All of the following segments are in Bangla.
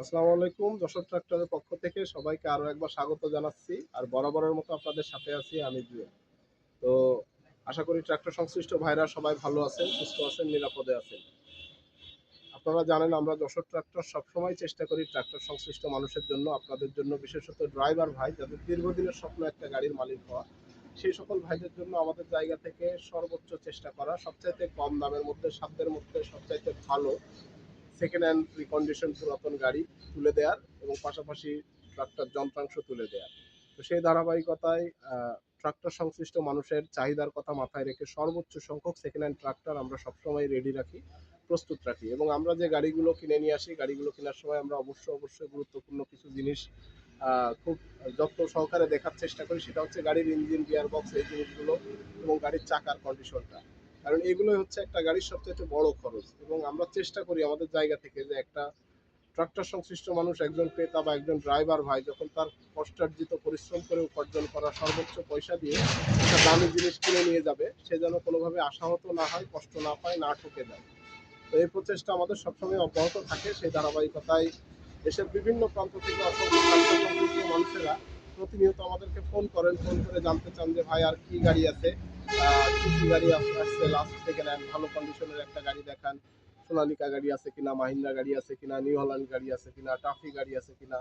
আসসালামু আলাইকুম, যশোর ট্রাক্টরের পক্ষ থেকে সবাইকে আরও একবার স্বাগত জানাচ্ছি। আর বরাবরের মতো আপনাদের সাথে আছি আমি জুয়েল তো আশা করি ট্রাক্টর সংশ্লিষ্ট ভাইরা সবাই ভালো আছেন, সুস্থ আছেন, নিরাপদে আছেন। আপনারা জানেন, আমরা যশোর ট্রাক্টর সবসময় চেষ্টা করি ট্রাক্টর সংশ্লিষ্ট মানুষের জন্য, আপনাদের জন্য, বিশেষত ড্রাইভার ভাই, যাদের দীর্ঘদিনের স্বপ্ন একটা গাড়ির মালিক হওয়া, সেই সকল ভাইদের জন্য আমাদের জায়গা থেকে সর্বোচ্চ চেষ্টা করা, সবচাইতে কম দামের মধ্যে, সাধ্যের মধ্যে, সবচাইতে ভালো সেকেন্ড হ্যান্ড রিকন্ডিশন পুরাতন গাড়ি তুলে দেওয়ার এবং পাশাপাশি ট্রাক্টর, যন্ত্রাংশ তুলে দেওয়ার তো সেই ধারাবাহিকতায় ট্রাক্টর সংশ্লিষ্ট মানুষের চাহিদার কথা মাথায় রেখে সর্বোচ্চ সংখ্যক সেকেন্ড হ্যান্ড ট্রাক্টর আমরা সবসময় রেডি রাখি, প্রস্তুত রাখি এবং আমরা যে গাড়িগুলো কিনে নিয়ে আসি, গাড়িগুলো কেনার সময় আমরা অবশ্যই অবশ্যই গুরুত্বপূর্ণ কিছু জিনিস খুব যত্ন সহকারে দেখার চেষ্টা করি, সেটা হচ্ছে গাড়ির ইঞ্জিন গিয়ার বক্স এই জিনিসগুলো এবং গাড়ির চাকার কন্ডিশনটা কারণ এগুলোই হচ্ছে একটা গাড়ির সবচেয়ে বড় খরচ। এবং আমরা চেষ্টা করি আমাদের জায়গা থেকে যে একটা ট্রাক্টর সংশ্লিষ্ট মানুষ একজন ক্রেতা বা একজন ড্রাইভার ভাই যখন তার কষ্টার্জিত পরিশ্রম করে উপার্জন করা সর্বোচ্চ পয়সা দিয়ে একটা দামি জিনিস কিনে নিয়ে যাবে, সে যেন কোনোভাবে আশাহত না হয়, কষ্ট না পায়, না ঠকে যায়। তো এই প্রচেষ্টা আমাদের সবসময় অব্যাহত থাকে। সেই ধারাবাহিকতায় দেশের বিভিন্ন প্রান্ত থেকে অসংখ্য ট্রাক্টর সংশ্লিষ্ট মানুষেরা প্রতিনিয়ত আমাদেরকে ফোন করেন, ফোন করে জানতে চান যে ভাই আর কি গাড়ি আছে। আহ, কি কি গাড়ি আসছে লাস্ট থেকে নেন। ভালো কন্ডিশনের একটা গাড়ি দেখান। সোনালিকা গাড়ি আছে কিনা মাহিন্দ্রা গাড়ি আছে কিনা নিউ হল্যান্ড গাড়ি আছে কিনা টাফি গাড়ি আছে কিনা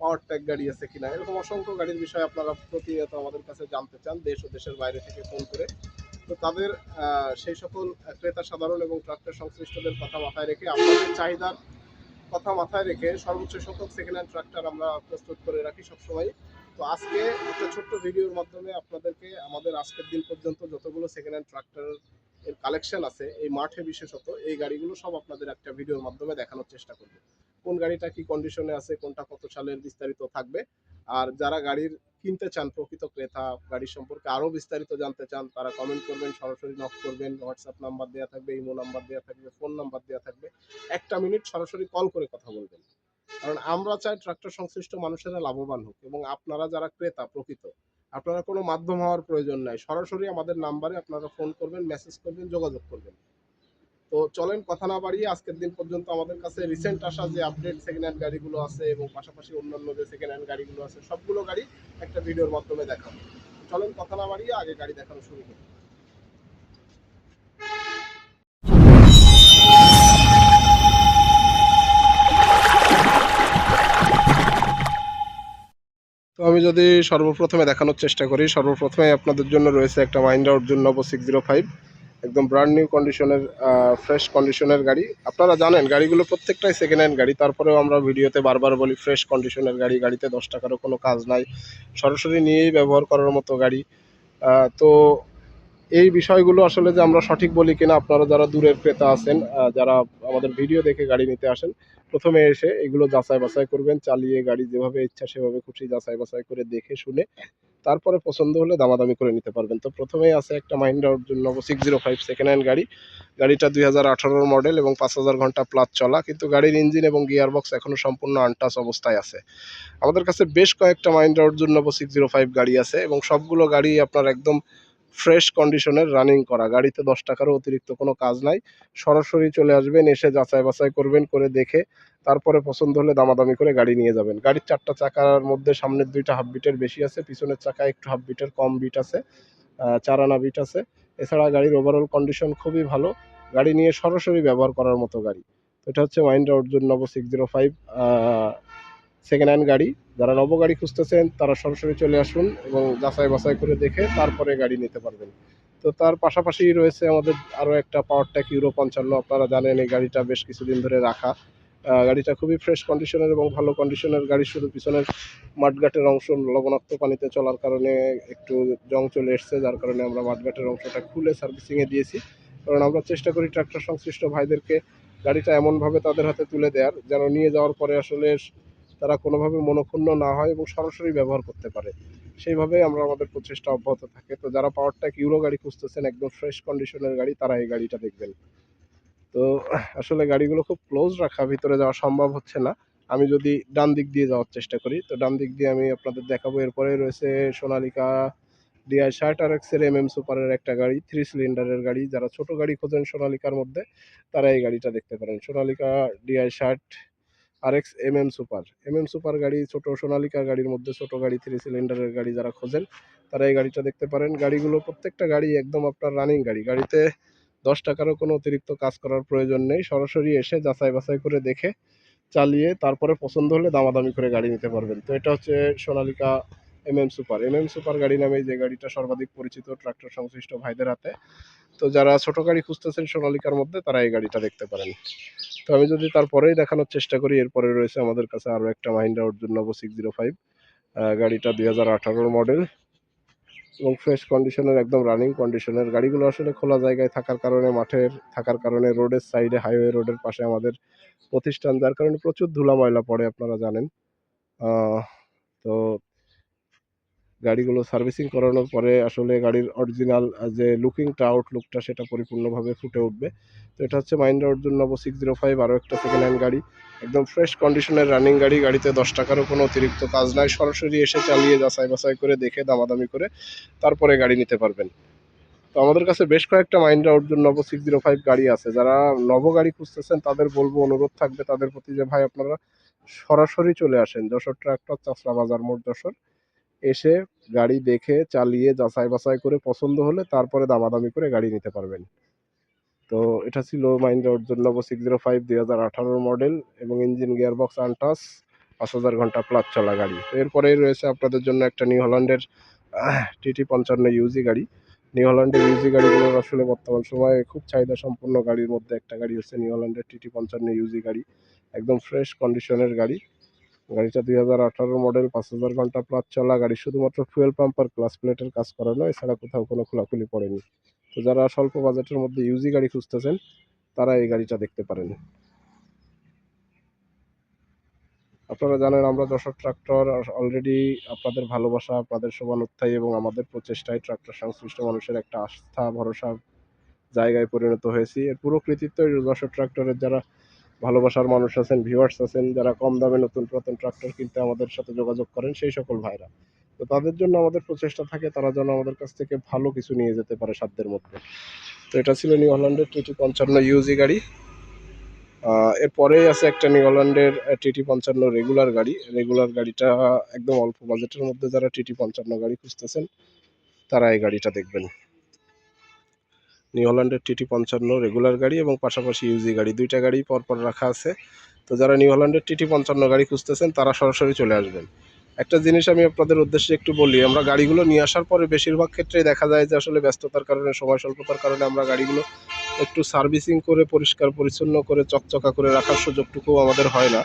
পাওয়ার ট্যাগ গাড়ি আছে কিনা এরকম অসংখ্য গাড়ির বিষয়ে আপনারা প্রতিনিয়ত আমাদের কাছে জানতে চান দেশ ও দেশের বাইরে থেকে ফোন করে। তো তাদের সেই সকল ক্রেতা সাধারণ এবং ট্রাক্টর সংশ্লিষ্টদের কথা মাথায় রেখে আপনাদের চাহিদার কথা মাথায় রেখে সর্বোচ্চ সংখ্যক সেকেন্ড হ্যান্ড ট্রাক্টর আমরা প্রস্তুত করে রাখি সবসময় তো আজকে একটা ছোট্ট ভিডিওর মাধ্যমে আপনাদেরকে আমাদের আজকের দিন পর্যন্ত যতগুলো সেকেন্ড হ্যান্ড ট্রাক্টর এর কালেকশন আছে, এই মাঠে বিশেষত এই গাড়িগুলো সব আপনাদের একটা ভিডিওর মাধ্যমে দেখানোর চেষ্টা করব। কোন গাড়িটা কি কন্ডিশনে আছে, কোনটা কত সালের বিস্তারিত থাকবে, আর যারা গাড়ির কিনতে চান প্রকৃত ক্রেতা গাড়ির সম্পর্কে আরও বিস্তারিত জানতে চান, তারা কমেন্ট করবেন, সরাসরি নক করবেন হোয়াটসঅ্যাপ নাম্বার দেওয়া থাকবে ইমো নাম্বার দেওয়া থাকবে ফোন নাম্বার দেওয়া থাকবে, একটা মিনিট সরাসরি কল করে কথা বলবেন। কারণ আমরা চাই ট্রাক্টর সংশ্লিষ্ট মানুষেরা লাভবান হোক এবং আপনারা যারা ক্রেতা প্রকৃত, আপনারা কোনো মাধ্যম হওয়ার প্রয়োজন নাই। সরাসরি আমাদের নাম্বারে আপনারা ফোন করবেন মেসেজ করবেন, যোগাযোগ করবেন। তো চলেন কথা না বাড়িয়ে আজকের দিন পর্যন্ত আমাদের কাছে রিসেন্ট আসা যে আপডেট সেকেন্ড হ্যান্ড গাড়িগুলো আছে এবং পাশাপাশি অন্যান্য যে সেকেন্ড হ্যান্ড গাড়িগুলো আছে, সবগুলো গাড়ি একটা ভিডিওর মাধ্যমে দেখাবো। চলেন কথা না বাড়িয়ে আগে গাড়ি দেখানো শুরু করি। তো আমি যদি সর্বপ্রথমে দেখানোর চেষ্টা করি, সর্বপ্রথমে আপনাদের জন্য রয়েছে একটা Mahindra Arjun Novo six zero five একদম ব্র্যান্ড নিউ কন্ডিশনের ফ্রেশ কন্ডিশনের গাড়ি। আপনারা জানেন, গাড়িগুলো প্রত্যেকটাই সেকেন্ড হ্যান্ড গাড়ি, তারপরেও আমরা ভিডিওতে বারবার বলি ফ্রেশ কন্ডিশনের গাড়ি, গাড়িতে দশ টাকারও কোনো কাজ নাই। সরাসরি নিয়েই ব্যবহার করার মতো গাড়ি। তো এই বিষয়গুলো আসলে যে আমরা সঠিক বলি কিনা, আপনারা যারা দূরের ক্রেতা আছেন যারা আমাদের ভিডিও দেখে গাড়ি নিতে আসেন, প্রথমে এসে এগুলো যাচাই বাছাই করবেন, চালিয়ে গাড়ি যেভাবে ইচ্ছা সেভাবে খুশি যাচাই বাছাই করে দেখে শুনে তারপরে পছন্দ হলে দামাদামি করে নিতে পারবেন। তো প্রথমেই আছে একটা Mahindra Arjun Novo six zero five second hand গাড়ি। গাড়িটা দুই হাজার আঠারোর মডেল এবং পাঁচ হাজার ঘণ্টা প্লাস চলা, কিন্তু গাড়ির ইঞ্জিন এবং গিয়ার বক্স এখনও সম্পূর্ণ আনটাচ অবস্থায় আছে। আমাদের কাছে বেশ কয়েকটা Mahindra Arjun Novo six zero five গাড়ি আছে এবং সবগুলো গাড়ি আপনার একদম ফ্রেশ কন্ডিশনের রানিং করা। গাড়িতে দশ টাকারও অতিরিক্ত কোনো কাজ নাই। সরাসরি চলে আসবেন, এসে যাচাই বাছাই করবেন, করে দেখে তারপরে পছন্দ হলে দামাদামি করে গাড়ি নিয়ে যাবেন। গাড়ির চারটা চাকার মধ্যে সামনের দুইটা হাফ বিটের বেশি আছে, পিছনের চাকা একটু হাফ বিটের কম বিট আছে চার আনা বিট আছে। এছাড়া গাড়ির ওভারঅল কন্ডিশন খুবই ভালো। গাড়ি নিয়ে সরাসরি ব্যবহার করার মতো গাড়ি। এটা হচ্ছে Mahindra Arjun Novo six zero five second hand গাড়ি। যারা নব গাড়ি খুঁজতেছেন, তারা সরাসরি চলে আসুন এবং যাচাই বাছাই করে দেখে তারপরে গাড়ি নিতে পারবেন। তো তার পাশাপাশি রয়েছে আমাদের আরও একটা পাওয়ার ট্যাক ইউরো পঞ্চান্ন। আপনারা জানেন এই গাড়িটা বেশ কিছুদিন ধরে রাখা। গাড়িটা খুবই ফ্রেশ কন্ডিশনের এবং ভালো কন্ডিশনের গাড়ি। শুধু পিছনের মাঠঘাটের অংশ লবণাক্ত পানিতে চলার কারণে একটু জং চলে এসছে। যার কারণে আমরা মাঠঘাটের অংশটা খুলে সার্ভিসিংয়ে দিয়েছি। কারণ আমরা চেষ্টা করি ট্রাক্টর সংশ্লিষ্ট ভাইদেরকে গাড়িটা এমনভাবে তাদের হাতে তুলে দেওয়ার, যেন নিয়ে যাওয়ার পরে আসলে তারা কোনোভাবে মনক্ষুণ্ণ না হয় এবং সরাসরি ব্যবহার করতে পারে। সেইভাবে আমরা আমাদের প্রচেষ্টা অব্যাহত থাকে। তো যারা পাওয়ার ট্যাক ইউরো গাড়ি খুঁজতেছেন, একদম ফ্রেশ কন্ডিশনের গাড়ি, তারা এই গাড়িটা দেখবেন। তো আসলে গাড়িগুলো খুব ক্লোজ রাখা, ভিতরে যাওয়া সম্ভব হচ্ছে না। আমি যদি ডান দিক দিয়ে যাওয়ার চেষ্টা করি, তো ডান দিক দিয়ে আমি আপনাদের দেখাবো। এরপরে রয়েছে সোনালিকা ডিআই ষাট আর এক্সের এম এম সুপারের একটা গাড়ি থ্রি সিলিন্ডারের গাড়ি। যারা ছোট গাড়ি খোঁজেন সোনালিকার মধ্যে, তারা এই গাড়িটা দেখতে পারেন। সোনালিকা ডিআই ষাট R X M M super M M super গাড়ি ছোট সোনালিকা গাড়ির মধ্যে ছোট গাড়ি থ্রি সিলিন্ডারের গাড়ি যারা খোঁজেন, তারা এই গাড়িটা দেখতে পারেন। গাড়িগুলো প্রত্যেকটা গাড়ি একদম আপনার রানিং গাড়ি। গাড়িতে দশ টাকারও কোনো অতিরিক্ত কাজ করার প্রয়োজন নেই। সরাসরি এসে যাচাই বাছাই করে দেখে চালিয়ে তারপরে পছন্দ হলে দামাদামি করে গাড়ি নিতে পারবেন। তো এটা হচ্ছে Sonalika M M super. M M super গাড়ি নামে যে গাড়িটা সর্বাধিক পরিচিত ট্রাক্টর সংশ্লিষ্ট ভাইদের হাতে। তো যারা ছোট গাড়ি খুঁজতেছেন সোনালিকার মধ্যে, তারা এই গাড়িটা দেখতে পারেন। তো আমি যদি তারপরেই দেখানোর চেষ্টা করি, এরপরে রয়েছে আমাদের কাছে আরও একটা Mahindra Arjun Novo six zero five গাড়িটা দুই হাজার মডেল এবং ফ্রেশ কন্ডিশনের একদম রানিং কন্ডিশনের গাড়িগুলো আসলে খোলা জায়গায় থাকার কারণে, মাঠের থাকার কারণে রোডের সাইডে হাইওয়ে রোডের পাশে আমাদের প্রতিষ্ঠান, যার কারণে প্রচুর ধুলা ময়লা পড়ে, আপনারা জানেন। তো গাড়িগুলো সার্ভিসিং করানোর পরে আসলে গাড়ির অরিজিনাল যে লুকিংটা আউটলুকটা সেটা পরিপূর্ণভাবে ফুটে উঠবে। তো এটা হচ্ছে মাইন্ডা Arjun Novo six zero five আরও একটা সেকেন্ড হ্যান্ড গাড়ি। একদম ফ্রেশ কন্ডিশনের রানিং গাড়ি, গাড়িতে দশ টাকারও কোনো অতিরিক্ত কাজ নাই। সরাসরি এসে চালিয়ে, যাচাই বাছাই করে, দেখে, দামাদামি করে, তারপরে গাড়ি নিতে পারবেন। তো আমাদের কাছে বেশ কয়েকটা মাইন্ডা Arjun Novo six zero five গাড়ি আছে। যারা নব গাড়ি খুঁজতেছেন, তাদের বলব, অনুরোধ থাকবে তাদের প্রতি যে, ভাই, আপনারা সরাসরি চলে আসেন। যশোর ট্রাক্টর চাষরা বাজার মোড়, যশোর। এসে গাড়ি দেখে চালিয়ে যাচাই বাছাই করে পছন্দ হলে তারপরে দামাদামি করে গাড়ি নিতে পারবেন। তো এটা ছিল মাইন্ডা Arjun Novo six zero five দুই হাজার আঠারোর মডেল এবং ইঞ্জিন গিয়ারবক্স আনটাস, পাঁচ হাজার ঘণ্টা প্লাস চলা গাড়ি। এরপরেই রয়েছে আপনাদের জন্য একটা নিউ হল্যান্ডের টিটি পঞ্চান্ন ইউজি গাড়ি। নিউ হল্যান্ডের ইউজি গাড়িগুলোর আসলে বর্তমান সময়ে খুব চাহিদা সম্পন্ন গাড়ির মধ্যে একটা গাড়ি হচ্ছে নিউ হল্যান্ডের টিটি পঞ্চান্ন ইউজি গাড়ি। একদম ফ্রেশ কন্ডিশনের গাড়ি। গাড়িটা দুই হাজার আঠারো মডেল পাঁচ হাজার ঘণ্টা প্লাস চলা, গাড়ি শুধুমাত্র ফুয়েল পাম্প আর ক্লাস প্লেটের কাজ করানো, এছাড়া কোথাও কোনো খোলাখুলি পড়েনি। তো যারা স্বল্প বাজেটের মধ্যে ইউজি গাড়ি খুঁজতেছেন, তারা এই গাড়িটা দেখতে পারেন। আপনারা জানেন আমরা দশক ট্রাক্টর অলরেডি আপনাদের ভালোবাসা, আপনাদের সমান উত্থায়ী এবং আমাদের প্রচেষ্টায় ট্রাক্টর সংশ্লিষ্ট মানুষের একটা আস্থা, ভরসা জায়গায় পরিণত হয়েছি। এর পুরো কৃতিত্ব দশক ট্রাক্টরের যারা ভালোবাসার মানুষ আছেন ভিউয়ার্স আছেন, যারা কম দামে নতুন পুরাতন ট্রাক্টর কিনতে আমাদের সাথে যোগাযোগ করেন, সেই সকল ভাইরা। তো তাদের জন্য আমাদের প্রচেষ্টা থাকে, তারা যেন আমাদের কাছ থেকে ভালো কিছু নিয়ে যেতে পারে সাধ্যের মধ্যে। তো এটা ছিল নিউ হল্যান্ডের টিটি পঞ্চান্ন ইউজি গাড়ি। এরপরেই আছে একটা নিউ হল্যান্ডের টিটি পঞ্চান্ন রেগুলার গাড়ি। রেগুলার গাড়িটা একদম অল্প বাজেটের মধ্যে যারা টিটি পঞ্চান্ন গাড়ি খুঁজতেছেন, তারা এই গাড়িটা দেখবেন। নিউ হল্যান্ডের টিটি পঞ্চান্ন রেগুলার গাড়ি এবং পাশাপাশি ইউজি গাড়ি। দুইটা গাড়ি পরপর রাখা আছে। তো যারা নিউ হল্যান্ডের টিটি পঞ্চান্ন গাড়ি খুঁজতেছেন, তারা সরাসরি চলে আসবেন। একটা জিনিস আমি আপনাদের উদ্দেশ্যে একটু বলি, আমরা গাড়িগুলো নিয়ে আসার পরে বেশিরভাগ ক্ষেত্রেই দেখা যায় যে আসলে ব্যস্ততার কারণে, সময় স্বল্পতার কারণে আমরা গাড়িগুলো একটু সার্ভিসিং করে, পরিষ্কার, পরিচ্ছন্ন করে, চকচকা করে রাখার সুযোগটুকু আমাদের হয় না।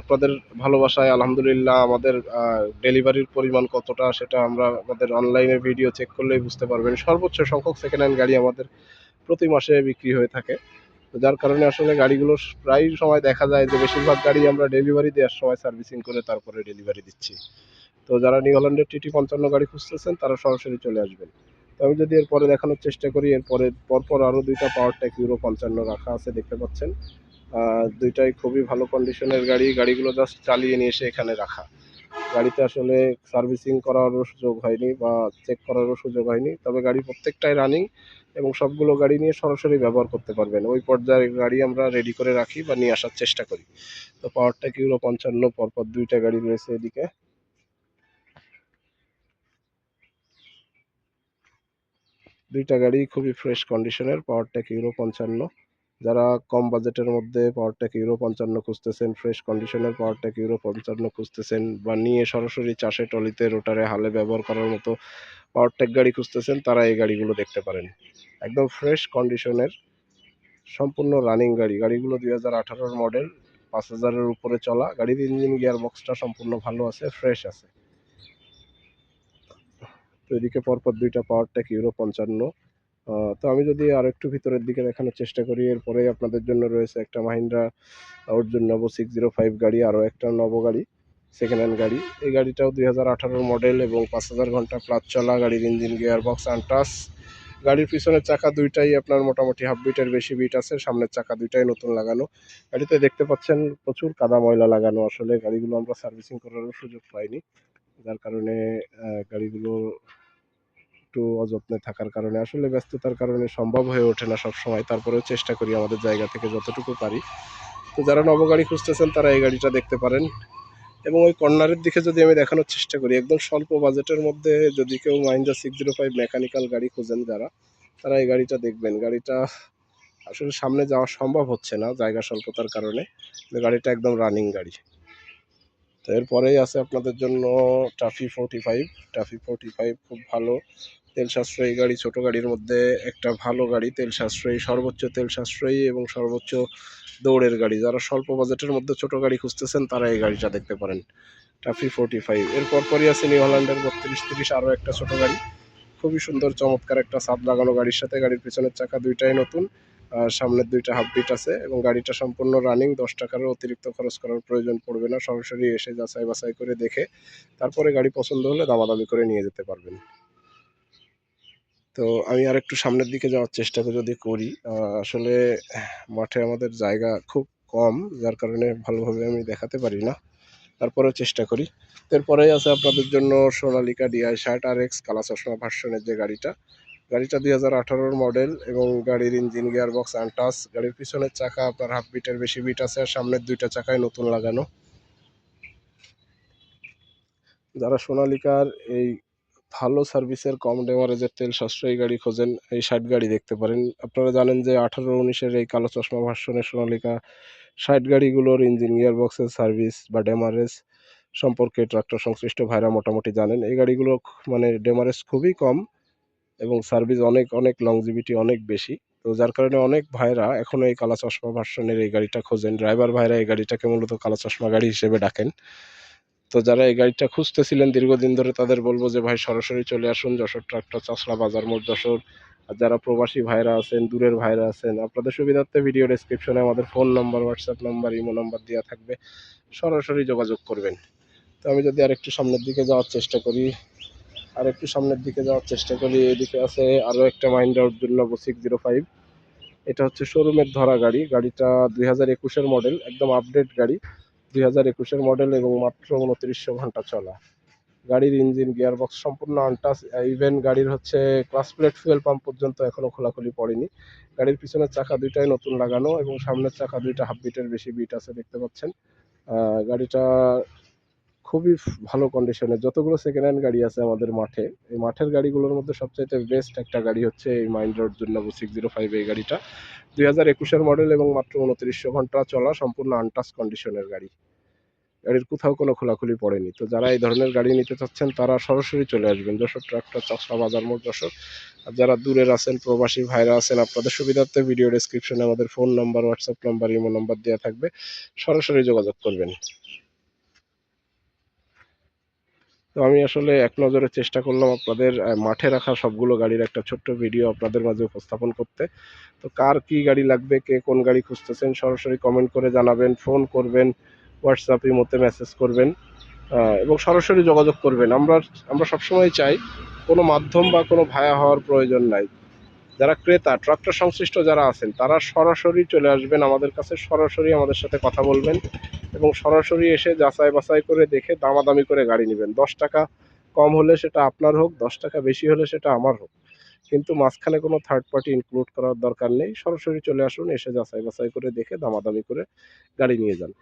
আপনাদের ভালোবাসায় আলহামদুলিল্লাহ আমাদের ডেলিভারির পরিমাণ কতটা সেটা আমরা আমাদের অনলাইনে ভিডিও চেক করলেই বুঝতে পারবেন। সর্বোচ্চ সংখ্যক সেকেন্ড হ্যান্ড গাড়ি আমাদের প্রতি মাসে বিক্রি হয়ে থাকে। তো যার কারণে আসলে গাড়িগুলো প্রায় সময় দেখা যায় যে বেশিরভাগ গাড়ি আমরা ডেলিভারি দেওয়ার সময় সার্ভিসিং করে তারপরে ডেলিভারি দিচ্ছি। তো যারা নিউ হল্যান্ডের টিটি পঞ্চান্ন গাড়ি খুঁজতেছেন, তারা সরাসরি চলে আসবেন। তো আমি যদি এরপরে দেখানোর চেষ্টা করি, এরপরে পরপর আরও দুইটা পাওয়ার ট্যাক ইউরো পঞ্চান্ন রাখা আছে দেখতে পাচ্ছেন। দুইটাই খুবই ভালো কন্ডিশনের গাড়ি। গাড়িগুলো জাস্ট চালিয়ে নিয়ে এসে এখানে রাখা। গাড়িতে আসলে সার্ভিসিং করারও সুযোগ হয়নি বা চেক করারও সুযোগ হয়নি। তবে গাড়ি প্রত্যেকটাই রানিং এবং সবগুলো গাড়ি নিয়ে সরাসরি ব্যবহার করতে পারবেন। ওই পর্যায়ে গাড়ি আমরা রেডি করে রাখি বা নিয়ে আসার চেষ্টা করি। তো পাওয়ার ট্যাক ইউরো পঞ্চান্ন, পরপর দুইটা গাড়ি রয়েছে এদিকে। দুইটা গাড়ি খুবই ফ্রেশ কন্ডিশনের পাওয়ার ট্যাক ইউরো পঞ্চান্ন। যারা কম বাজেটের মধ্যে পাওয়ার ট্যাক ইউরো পঞ্চান্ন খুঁজতেছেন ফ্রেশ কন্ডিশনের পাওয়ার ট্যাক ইউরো পঞ্চান্ন খুঁজতেছেন বা নিয়ে সরাসরি চাষে টলিতে রোটারে হালে ব্যবহার করার মতো পাওয়ার ট্যাক গাড়ি খুঁজতেছেন, তারা এই গাড়িগুলো দেখতে পারেন। একদম ফ্রেশ কন্ডিশনের সম্পূর্ণ রানিং গাড়ি। গাড়িগুলো দুই হাজার আঠারোর মডেল পাঁচ হাজারের উপরে চলা। গাড়ির ইঞ্জিন গিয়ার বক্সটা সম্পূর্ণ ভালো আছে ফ্রেশ আছে। তো এদিকে পরপর দুইটা পাওয়ার ট্যাক ইউরো পঞ্চান্ন। তো আমি যদি আর একটু ভিতরের দিকে দেখানোর চেষ্টা করি এরপরেই আপনাদের জন্য রয়েছে একটা Mahindra Arjun Novo six zero five গাড়ি, আরও একটা নব গাড়ি সেকেন্ড হ্যান্ড গাড়ি। এই গাড়িটাও দুই হাজার আঠারোর মডেল এবং পাঁচ হাজার ঘণ্টা প্লাস চলা গাড়ির ইঞ্জিন গিয়ার বক্স আনটাস গাড়ির পিছনের চাকা দুইটাই আপনার মোটামুটি হাফ বিটের বেশি বিট আছে, সামনের চাকা দুইটাই নতুন লাগানো। গাড়িতে দেখতে পাচ্ছেন প্রচুর কাদা ময়লা লাগানো, আসলে গাড়িগুলো আমরা সার্ভিসিং করারও সুযোগ পাইনি। যার কারণে গাড়িগুলো একটু অযত্নে থাকার কারণে, আসলে ব্যস্ততার কারণে সম্ভব হয়ে ওঠে না সব সময় তারপরেও চেষ্টা করি আমাদের জায়গা থেকে যতটুকু পারি। তো যারা নবগাড়ি খুঁজতেছেন, তারা এই গাড়িটা দেখতে পারেন। এবং ওই কর্নারের দিকে যদি আমি দেখানোর চেষ্টা করি, একদম স্বল্প বাজেটের মধ্যে যদি কেউ Mahindra six zero five mechanical গাড়ি খুঁজেন যারা, তারা এই গাড়িটা দেখবেন। গাড়িটা আসলে সামনে যাওয়া সম্ভব হচ্ছে না জায়গা স্বল্পতার কারণে। গাড়িটা একদম রানিং গাড়ি। তো এরপরেই আছে আপনাদের জন্য TAFE forty five TAFE forty five খুব ভালো। তেল সাশ্রয়ী গাড়ি, ছোট গাড়ির মধ্যে একটা ভালো গাড়ি তেল সাশ্রয়ী সর্বোচ্চ তেল সাশ্রয়ী এবং সর্বোচ্চ দৌড়ের গাড়ি। যারা স্বল্প বাজেটের মধ্যে ছোট গাড়ি খুঁজতেছেন, তারা এই গাড়িটা দেখতে পারেন। টাফি ফোরটি ফাইভ এরপর পরই আছে নিউ হল্যান্ডের বত্রিশ, তিরিশ আরও একটা ছোট গাড়ি। খুবই সুন্দর, চমৎকার একটা সাদ লাগানো গাড়ির সাথে গাড়ির পিছনের চাকা দুইটাই নতুন, আর সামনের দুইটা হাফ বিট আছে এবং গাড়িটা সম্পূর্ণ রানিং দশ টাকারও অতিরিক্ত খরচ করার প্রয়োজন পড়বে না। সরাসরি এসে যাচাই বাছাই করে দেখে, তারপরে গাড়ি পছন্দ হলে দামাদামি করে নিয়ে যেতে পারবেন। তো আমি আর একটু সামনের দিকে যাওয়ার চেষ্টা যদি করি। আসলে মাঠে আমাদের জায়গা খুব কম, যার কারণে ভালোভাবে আমি দেখাতে পারি না। তারপরেও চেষ্টা করি। এরপরেই আছে আপনাদের জন্য সোনালিকা ডিআই ষাট আর এক্স কালা চশমা ভার্সনের যে গাড়িটা। গাড়িটা দুই হাজার আঠারোর মডেল এবং গাড়ির ইঞ্জিন গিয়ার বক্স আনটাস গাড়ির পিছনের চাকা আপনার হাফ বিটের বেশি বিট আছে আর সামনের দুইটা চাকায় নতুন লাগানো। যারা সোনালিকার এই ভালো সার্ভিসের কম ডেমারেজের তেল সাশ্রয়ী গাড়ি খোঁজেন, এই ষাট গাড়ি দেখতে পারেন। আপনারা জানেন যে আঠারো উনিশের এই কালো চশমা ভার্সনের সোনালিকা ষাট গাড়িগুলোর ইঞ্জিন গিয়ার বক্সের সার্ভিস বা ডেমারেজ সম্পর্কে ট্রাক্টর সংশ্লিষ্ট ভাইরা মোটামুটি জানেন। এই গাড়িগুলো মানে ডেমারেজ খুবই কম এবং সার্ভিস অনেক অনেক লংজিভিটি অনেক বেশি। তো যার কারণে অনেক ভাইরা এখনও এই কালা চশমা ভার্সনের এই গাড়িটা খোঁজেন। ড্রাইভার ভাইরা এই গাড়িটাকে মূলত কালা চশমা গাড়ি হিসেবে ডাকেন। তো যারা এই গাড়িটা খুঁজতেছিলেন দীর্ঘদিন ধরে তাদের বলব যে, ভাই, সরাসরি চলে আসুন। যশোর ট্রাক্টর, চাষড়া বাজার মোড় যশোর। আর যারা প্রবাসী ভাইরা আছেন, দূরের ভাইরা আছেন, আপনাদের সুবিধার্থে ভিডিও ডেসক্রিপশনে আমাদের phone number WhatsApp number imo number দেওয়া থাকবে। সরাসরি যোগাযোগ করবেন। তো আমি যদি আর একটু সামনের দিকে যাওয়ার চেষ্টা করি আর একটু সামনের দিকে যাওয়ার চেষ্টা করি, এদিকে আছে আরও একটা মাইন্ড উদ্দুল নব সিক্স জিরো ফাইভ এটা হচ্ছে শোরুমের ধরা গাড়ি। গাড়িটা দুই হাজার একুশের মডেল একদম আপডেট গাড়ি। দুই হাজার একুশের মডেল এবং মাত্র উনত্রিশশো ঘণ্টা চলা। গাড়ির ইঞ্জিন গিয়ারবক্স সম্পূর্ণ আনটাচ ইভেন গাড়ির হচ্ছে ক্লাস প্লেট ফুয়েল পাম্প পর্যন্ত এখনও খোলাখুলি পড়েনি। গাড়ির পিছনের চাকা দুইটাই নতুন লাগানো এবং সামনের চাকা দুইটা হাফ বিটের বেশি বিট আছে দেখতে পাচ্ছেন। গাড়িটা খুবই ভালো কন্ডিশনে যতগুলো সেকেন্ড হ্যান্ড গাড়ি আছে আমাদের মাঠে, এই মাঠের গাড়িগুলোর মধ্যে সবচাইতে বেস্ট একটা গাড়ি হচ্ছে এই মাইন্ড রোড জন্য সিক্স জিরো ফাইভ এই গাড়িটা। দুই হাজার একুশের মডেল এবং মাত্র উনত্রিশশো ঘণ্টা চলা সম্পূর্ণ আনটাচ কন্ডিশনের গাড়ি। গাড়ির কোথাও কোনো খোলাখুলি পড়েনি। তো যারা এই ধরনের গাড়ি নিতে চাচ্ছেন, তারা সরাসরি চলে আসবেন। যশোর ট্রাক্টর চাষা বাজার মোড়, যশোর। আর যারা দূরের আছেন, প্রবাসী ভাইরা আছেন, আপনাদের সুবিধার্থে ভিডিও ডেসক্রিপশনে আমাদের phone number WhatsApp number imo number দেওয়া থাকবে। সরাসরি যোগাযোগ করবেন। তো আমি আসলে এক নজরে চেষ্টা করলাম আপনাদের মাঠে রাখা সবগুলো গাড়ির একটা ছোট্ট ভিডিও আপনাদের মাঝে উপস্থাপন করতে। তো কার কি গাড়ি লাগবে, কে কোন গাড়ি খুঁজতেছেন, সরাসরি কমেন্ট করে জানাবেন ফোন করবেন হোয়াটসঅ্যাপ ইমোতে মেসেজ করবেন এবং সরাসরি যোগাযোগ করবেন। আমরা আমরা সবসময় চাই কোনো মাধ্যম বা কোনো ভায়া হওয়ার প্রয়োজন নাই। যারা ক্রেতা, ট্রাক্টর সংশ্লিষ্ট যারা আছেন, তারা সরাসরি চলে আসবেন আমাদের কাছে, সরাসরি আমাদের সাথে কথা বলবেন এবং সরাসরি এসে যাচাই বাছাই করে দেখে দামাদামি করে গাড়ি নেবেন। দশ টাকা কম হলে সেটা আপনার হোক, দশ টাকা বেশি হলে সেটা আমার হোক। কিন্তু মাঝখানে কোনো থার্ড পার্টি ইনক্লুড করার দরকার নেই। সরাসরি চলে আসুন, এসে যাচাই বাছাই করে দেখে দামাদামি করে গাড়ি নিয়ে যান।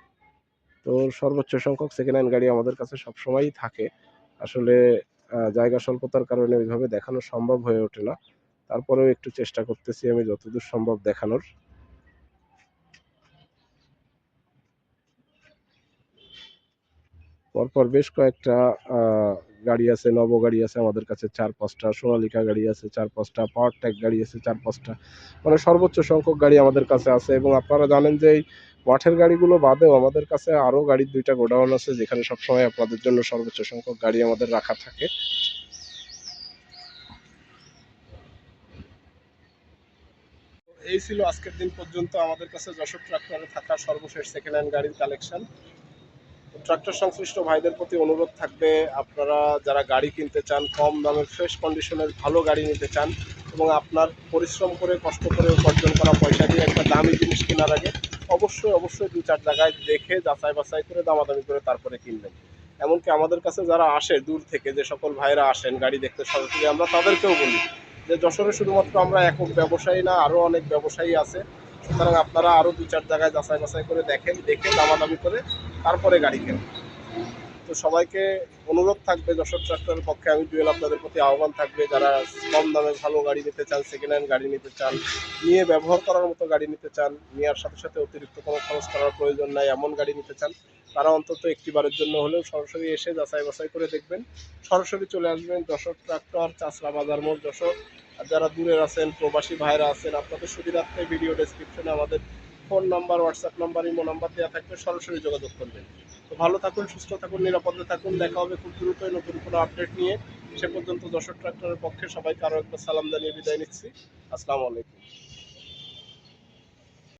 তো সর্বোচ্চ সংখ্যক সেকেন্ড হ্যান্ড গাড়ি আমাদের কাছে সবসময়ই থাকে। আসলে জায়গা স্বল্পতার কারণে ওইভাবে দেখানো সম্ভব হয়ে ওঠে না। তারপরেও একটু চেষ্টা করতেছি আমি যতদূর সম্ভব দেখানোর। পরপর বেশ কয়েকটা গাড়ি আছে, নব গাড়ি আছে আমাদের কাছে, চার পাঁচটা, সোনালিকা গাড়ি আছে, চার পাঁচটা পাওয়ার ট্যাক গাড়ি আছে, চার পাঁচটা। মানে সর্বোচ্চ সংখ্যক গাড়ি আমাদের কাছে আছে এবং আপনারা জানেন যে এই মাঠের গাড়িগুলো বাদেও আমাদের কাছে আরও গাড়ির দুইটা গোডাউন আছে যেখানে সবসময় আপনাদের জন্য সর্বোচ্চ সংখ্যক গাড়ি আমাদের রাখা থাকে। এই ছিল আজকের দিন পর্যন্ত। আমাদের কাছে যশোর ট্রাক্টরে থাকা সর্বশেষ সেকেন্ড হ্যান্ড গাড়ির কালেকশন ট্রাক্টর সংশ্লিষ্ট ভাইদের প্রতি অনুরোধ থাকবে, আপনারা যারা গাড়ি কিনতে চান, কম দামের ফ্রেশ কন্ডিশনের ভালো গাড়ি নিতে চান এবং আপনার পরিশ্রম করে, কষ্ট করে উপার্জন করা পয়সা দিয়ে একটা দামি জিনিস কেনার আগে অবশ্যই অবশ্যই দু চার জায়গায় দেখে, যাচাই বাছাই করে, দামাদামি করে তারপরে কিনবেন। এমনকি আমাদের কাছে যারা আসে, দূর থেকে যে সকল ভাইরা আসেন, গাড়ি দেখতে সরাসরি আমরা তাদেরকেও বলি। যে যশোরে শুধুমাত্র আমরা একক ব্যবসায়ী না আরও অনেক ব্যবসায়ী আছে। সুতরাং আপনারা আরও দু চার জায়গায় যাচাই বাছাই করে দেখেন, দেখে দামাদামি করে তারপরে গাড়ি কেনেন। তো সবাইকে অনুরোধ থাকবে, যশোর ট্রাক্টরের পক্ষে আমি জুয়েল আপনাদের প্রতি আহ্বান থাকবে। যারা কম দামে ভালো গাড়ি নিতে চান সেকেন্ড হ্যান্ড গাড়ি নিতে চান, নিয়ে ব্যবহার করার মতো গাড়ি নিতে চান, নেওয়ার সাথে সাথে অতিরিক্ত কোনো খরচ করার প্রয়োজন নাই, এমন গাড়ি নিতে চান, তারা অন্তত একটিবারের জন্য হলেও সরাসরি এসে যাচাই বাছাই করে দেখবেন। সরাসরি চলে আসবেন যশোর ট্রাক্টর চাষরা বাজার মোড়, যশোর। আর যারা দূরের আছেন, প্রবাসী ভাইরা আছেন, আপনাদের সুবিধার্থে ভিডিও ডেসক্রিপশনে আমাদের phone number WhatsApp number imo number দেওয়া থাকবে সরাসরি যোগাযোগ করবেন। তো ভালো থাকুন, সুস্থ থাকুন, নিরাপদে থাকুন। দেখা হবে খুব দ্রুতই নতুন কোনো আপডেট নিয়ে। সে পর্যন্ত যশোর ট্রাক্টরের পক্ষে সবাইকে আরও একটা সালাম জানিয়ে বিদায় নিচ্ছি। আসসালামু আলাইকুম।